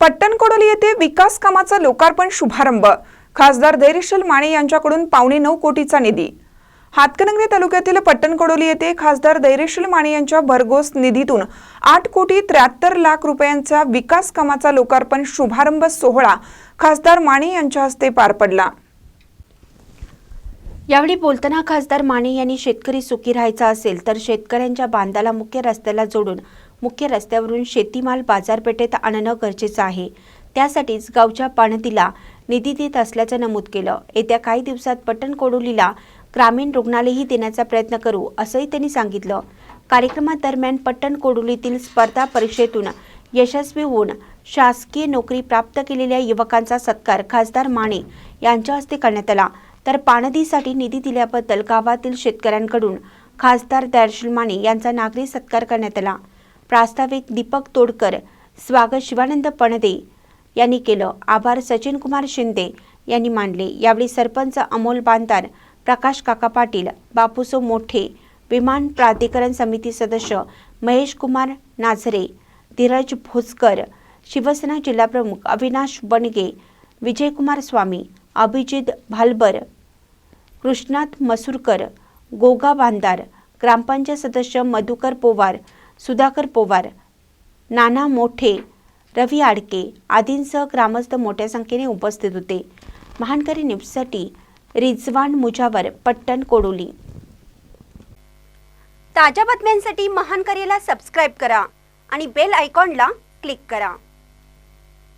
पट्टणकोडोली येथे विकास कामाचा लोकार्पण शुभारंभ. खासदार धैर्यशील माने यांच्याकडून पावणे नऊ कोटीचा निधी. हातकणंगले तालुक्यातील पट्टणकोडोली येथे खासदार धैर्यशील माने यांच्या भरघोस निधीतून आठ कोटी त्र्याहत्तर लाख रुपयांचा विकास कामाचा लोकार्पण शुभारंभ सोहळा खासदार माने यांच्या हस्ते पार पडला. यावेळी बोलताना खासदार माने यांनी शेतकरी सुखी राहायचा असेल तर शेतकऱ्यांच्या बांधाला मुख्य रस्त्याला जोडून मुख्य रस्त्यावरून शेतीमाल बाजारपेठेत आणणं गरजेचं आहे. त्यासाठीच गावच्या पाणतीला निधी देत असल्याचं नमूद केलं. येत्या काही दिवसात पट्टण कोडोलीला ग्रामीण रुग्णालयही देण्याचा प्रयत्न करू असंही त्यांनी सांगितलं. कार्यक्रमादरम्यान पट्टण कोडोलीतील स्पर्धा परीक्षेतून यशस्वी होऊन शासकीय नोकरी प्राप्त केलेल्या युवकांचा सत्कार खासदार माने यांच्या हस्ते करण्यात आला. तर पाणदीसाठी निधी दिल्याबद्दल गावातील शेतकऱ्यांकडून खासदार दर्शल माने यांचा नागरी सत्कार करण्यात आला. प्रास्ताविक दीपक तोडकर स्वागत शिवानंद पणदे यांनी केलं. आभार सचिन कुमार शिंदे यांनी मानले. यावेळी सरपंच अमोल बांदार प्रकाश काका पाटील बापूसो मोठे विमान प्राधिकरण समिती सदस्य महेश कुमार नाझरे धीरज भोसकर शिवसेना जिल्हाप्रमुख अविनाश बनगे विजयकुमार स्वामी अभिजित भालबर कृष्णात मसूरकर गोगा बांदार ग्रामपंचायत सदस्य मधुकर पोवार सुधाकर पोवार नाना मोठे रवी आडके आदींसह ग्रामस्थ मोठ्या संख्येने उपस्थित होते. महानकरी न्यूजसाठी रिजवान मुजावर पट्टण कोडोली. ताज्या बातम्यांसाठी महानकरीला सबस्क्राईब करा आणि बेल आयकॉनला क्लिक करा.